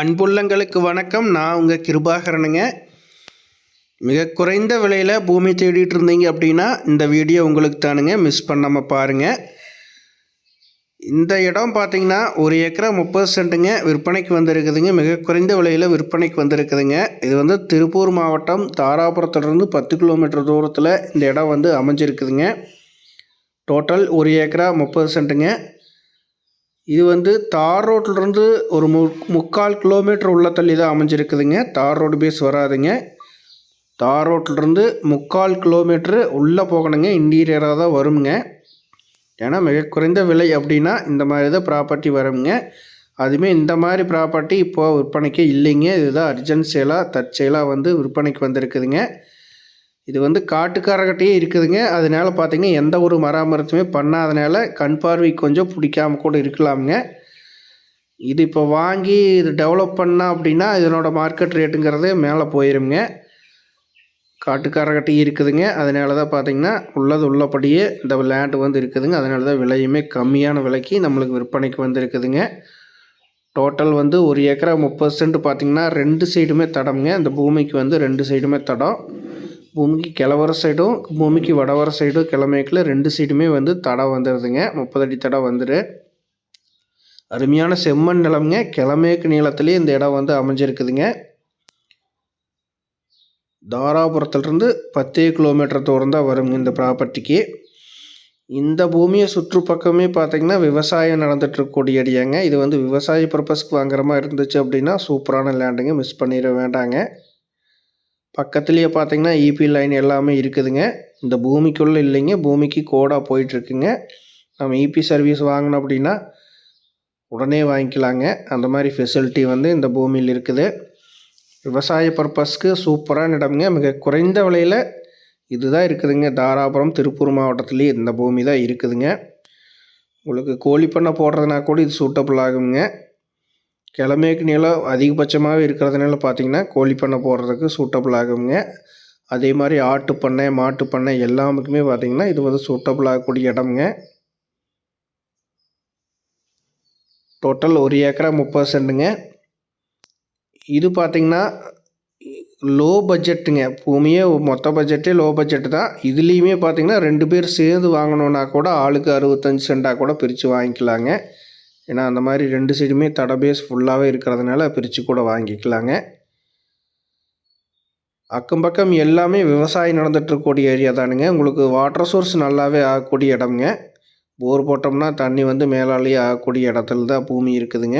அன்புள்ளங்களுக்கு வணக்கம். நான் உங்கள் கிருபாகரனுங்க. மிக குறைந்த விலையில் பூமி தேடிட்டு இருந்தீங்க அப்படின்னா இந்த வீடியோ உங்களுக்கு தானுங்க. மிஸ் பண்ணாமல் பாருங்கள் இந்த இடம் பார்த்தீங்கன்னா ஒரு ஏக்கரா முப்பது சென்ட்டுங்க விற்பனைக்கு வந்திருக்குதுங்க. மிக குறைந்த விலையில் விற்பனைக்கு வந்திருக்குதுங்க. இது வந்து திருப்பூர் மாவட்டம் தாராபுரத்துலேருந்து பத்து கிலோமீட்டர் தூரத்தில் இந்த இடம் வந்து அமைஞ்சிருக்குதுங்க. டோட்டல் ஒரு ஏக்கரா முப்பது சென்ட்டுங்க. இது வந்து தார் ரோட்லேருந்து ஒரு மு முக்கால் கிலோமீட்டர் உள்ள தள்ளி தான் அமைஞ்சிருக்குதுங்க. தார் ரோடு பேஸ் வராதுங்க. தார் ரோட்லேருந்து முக்கால் கிலோமீட்ரு உள்ளே போகணுங்க. இன்டீரியராக தான் வருங்க. ஏன்னா மிக குறைந்த விலை அப்படின்னா இந்த மாதிரி தான் ப்ராப்பர்ட்டி வருங்க. அதுவுமே இந்த மாதிரி ப்ராப்பர்ட்டி இப்போது விற்பனைக்கு இல்லைங்க. இதுதான் அர்ஜென்ட் சேலாக தற்செயலாக வந்து விற்பனைக்கு வந்திருக்குதுங்க. இது வந்து காட்டுக்காரர்கிட்டயே இருக்குதுங்க. அதனால பார்த்தீங்கன்னா எந்த ஒரு மராமரத்துமே பண்ணாதனால கண் பார்வை கொஞ்சம் பிடிக்காமல் கூட இருக்கலாமுங்க. இது இப்போ வாங்கி இது டெவலப் பண்ணால் அப்படின்னா இதனோட மார்க்கெட் ரேட்டுங்கிறது மேலே போயிருங்க காட்டுக்காரர்கிட்ட இருக்குதுங்க. அதனால தான் பார்த்தீங்கன்னா உள்ளது உள்ளபடியே இந்த லேண்டு வந்து இருக்குதுங்க. அதனால தான் விலையுமே கம்மியான விலைக்கு நம்மளுக்கு விற்பனைக்கு வந்து இருக்குதுங்க டோட்டல் வந்து ஒரு ஏக்கரா முப்பது சென்ட் பார்த்திங்கன்னா ரெண்டு சைடுமே தடம்ங்க. இந்த பூமிக்கு வந்து ரெண்டு சைடுமே தடம். பூமிக்கு கிழவர சைடும் பூமிக்கு வடவர சைடும் கிழமைக்குள்ள ரெண்டு சைடுமே வந்து தடம் வந்துடுதுங்க முப்பது அடி தடம் வந்துடு அருமையான செம்மண் நிலம்ங்க. கிழமேற்கு நீளத்துலேயே இந்த இடம் வந்து அமைஞ்சிருக்குதுங்க. தாராபுரத்துலேருந்து பத்தே கிலோமீட்டர் தூரம் தான் வருங்க இந்த ப்ராப்பர்ட்டிக்கு இந்த பூமியை சுற்றுப்பக்கமே பார்த்திங்கன்னா விவசாயம் நடந்துகிட்ருக்கக்கூடிய அடியாங்க. இது வந்து விவசாய பர்பஸ்க்கு வாங்குற மாதிரி இருந்துச்சு அப்படின்னா சூப்பரான லேண்டுங்க மிஸ் பண்ணிட வேண்டாங்க. பக்கத்துலேயே பார்த்தீங்கன்னா இபி லைன் எல்லாமே இருக்குதுங்க. இந்த பூமிக்குள்ளே இல்லைங்க. பூமிக்கு கோடாக போயிட்டுருக்குங்க. நம்ம இபி சர்வீஸ் வாங்கினோம் அப்படின்னா உடனே வாங்கிக்கலாங்க. அந்த மாதிரி ஃபெசிலிட்டி வந்து இந்த பூமியில் இருக்குது. விவசாய பர்பஸ்க்கு சூப்பரான இடம்ங்க. மிக குறைந்த விலையில் இதுதான் இருக்குதுங்க. தாராபுரம் திருப்பூர் மாவட்டத்துலேயே இந்த பூமி தான் இருக்குதுங்க. உங்களுக்கு கோழி பண்ணை போடுறதுனா கூட இது சூட்டபுள் ஆகுங்க. கிழமைக்கு நிலம் அதிகபட்சமாகவே இருக்கிறதுனால பார்த்தீங்கன்னா கோழி பண்ணை போடுறதுக்கு சூட்டபுள் ஆகுங்க. அதே மாதிரி ஆட்டு பண்ணை மாட்டு பண்ணை எல்லாமுக்குமே பார்த்திங்கன்னா இது வந்து சூட்டபுள் ஆகக்கூடிய இடம்ங்க. டோட்டல் ஒரு ஏக்கரா முப்பது சென்ட்டுங்க. இது பார்த்திங்கன்னா லோ பட்ஜெட்டுங்க பூமியே மொத்த பட்ஜெட்டே லோ பட்ஜெட்டு தான். இதுலேயுமே பார்த்திங்கன்னா ரெண்டு பேர் சேர்ந்து வாங்கணுன்னா கூட ஆளுக்கு அறுபத்தஞ்சி சென்டாக கூட பிரித்து வாங்கிக்கலாங்க. ஏன்னா அந்த மாதிரி ரெண்டு சைடுமே தடை பேஸ் ஃபுல்லாகவே இருக்கிறதுனால பிரித்து கூட வாங்கிக்கலாங்க. அக்கம் பக்கம் எல்லாமே விவசாயம் நடந்துகிட்ருக்கக்கூடிய ஏரியா தானுங்க. உங்களுக்கு வாட்டர் சோர்ஸ் நல்லாவே ஆகக்கூடிய இடம்ங்க. போர் போட்டோம்னா தண்ணி வந்து மேலாலேயே ஆகக்கூடிய இடத்துல தான் பூமி இருக்குதுங்க.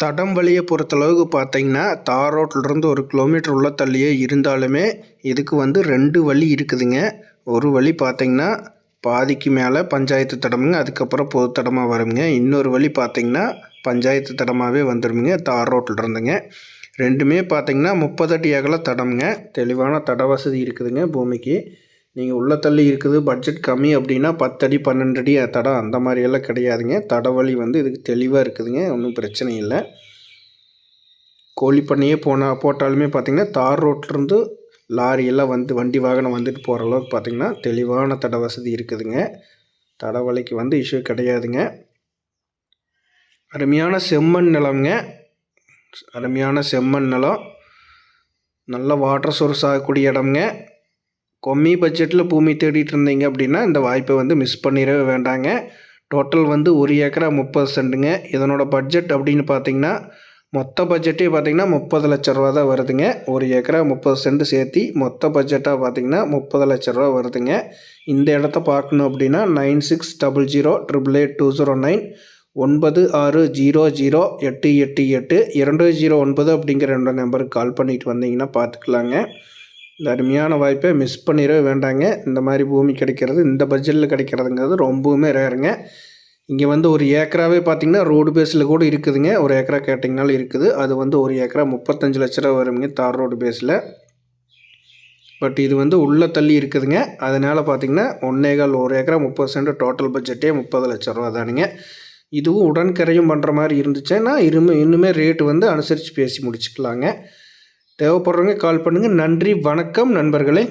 தடம் வழியை பொறுத்தளவுக்கு பார்த்தீங்கன்னா தார் ரோட்லேருந்து ஒரு கிலோமீட்டர் உள்ள தள்ளியே இருந்தாலுமே இதுக்கு வந்து ரெண்டு வழி இருக்குதுங்க. ஒரு வழி பார்த்தீங்கன்னா பாதிக்கு மேலே பஞ்சாயத்து தடமுங்க அதுக்கப்புறம் பொது தடமாக வருங்க இன்னொரு வழி பார்த்தீங்கன்னா பஞ்சாயத்து தடமாகவே வந்துடுங்க தார் ரோட்டில் இருந்துங்க. ரெண்டுமே பார்த்திங்கன்னா முப்பது அடி அகல தடம்ங்க. தெளிவான தட வசதி இருக்குதுங்க பூமிக்கு. நீங்கள் உள்ள தள்ளி இருக்குது பட்ஜெட் கம்மி அப்படின்னா பத்தடி பன்னெண்டு அடி தடம் அந்த மாதிரியெல்லாம் கிடையாதுங்க. தட வழி வந்து இதுக்கு தெளிவாக இருக்குதுங்க. ஒன்றும் பிரச்சனை இல்லை. கோழி பண்ணையே போனால் போட்டாலுமே பார்த்திங்கன்னா தார் ரோட்லேருந்து லாரியெல்லாம் வந்து வண்டி வாகனம் வந்துட்டு போகிற அளவுக்கு பார்த்திங்கன்னா தெளிவான தட வசதி இருக்குதுங்க. தடவலைக்கு வந்து இஷ்யூ கிடையாதுங்க. அருமையான செம்மண் நிலம்ங்க. அருமையான செம்மண் நிலம். நல்ல வாட்டர் சோர்ஸ் ஆகக்கூடிய இடம்ங்க. கம்மி பட்ஜெட்டில் பூமி தேடிட்டு இருந்தீங்க அப்படின்னா இந்த வாய்ப்பை வந்து மிஸ் பண்ணிடவே வேண்டாங்க. டோட்டல் வந்து ஒரு ஏக்கரா முப்பது சென்ட்டுங்க இதனோட பட்ஜெட் அப்படின்னு பார்த்தீங்கன்னா மொத்த பட்ஜெட்டே பார்த்திங்கன்னா முப்பது லட்ச ரூபா தான் வருதுங்க. ஒரு ஏக்கரா முப்பது சென்ட் சேர்த்தி மொத்த பட்ஜெட்டாக பார்த்திங்கன்னா முப்பது லட்ச ரூபா வருதுங்க. இந்த இடத்த பார்க்கணும் அப்படின்னா nine six double zero triple eight two zero nine ஒன்பது ஆறு ஜீரோ ஜீரோ எட்டு எட்டு எட்டு இரண்டு ஜீரோ ஒன்பது அப்படிங்கிற ரெண்டு நம்பருக்கு கால் பண்ணிட்டு வந்தீங்கன்னா பார்த்துக்கலாங்க இந்த அருமையான வாய்ப்பை மிஸ் பண்ணிடவே வேண்டாங்க. இந்த மாதிரி பூமி கிடைக்கிறது இந்த பட்ஜெட்டில் கிடைக்கிறதுங்கிறது ரொம்பவுமே ரேருங்க இங்கே வந்து ஒரு ஏக்கராவே பார்த்தீங்கன்னா ரோடு பேஸில் கூட இருக்குதுங்க. ஒரு ஏக்கரா கேட்டிங்கனாலும் இருக்குது. அது வந்து ஒரு ஏக்கரா முப்பத்தஞ்சு லட்ச ரூபா வருங்க தார் ரோடு பேஸில் பட் இது வந்து உள்ளே தள்ளி இருக்குதுங்க. அதனால் பார்த்தீங்கன்னா ஒன்னேகால் ஒரு ஏக்கரா முப்பது சென்ட் டோட்டல் பட்ஜெட்டே முப்பது லட்ச ரூபா தானுங்க. இதுவும் உடன்கரையும் பண்ணுற மாதிரி இருந்துச்சுன்னா இருமே இன்னுமே ரேட்டு வந்து அனுசரித்து பேசி முடிச்சுக்கலாங்க. தேவைப்படுறவங்க கால் பண்ணுங்கள் நன்றி வணக்கம் நண்பர்களே.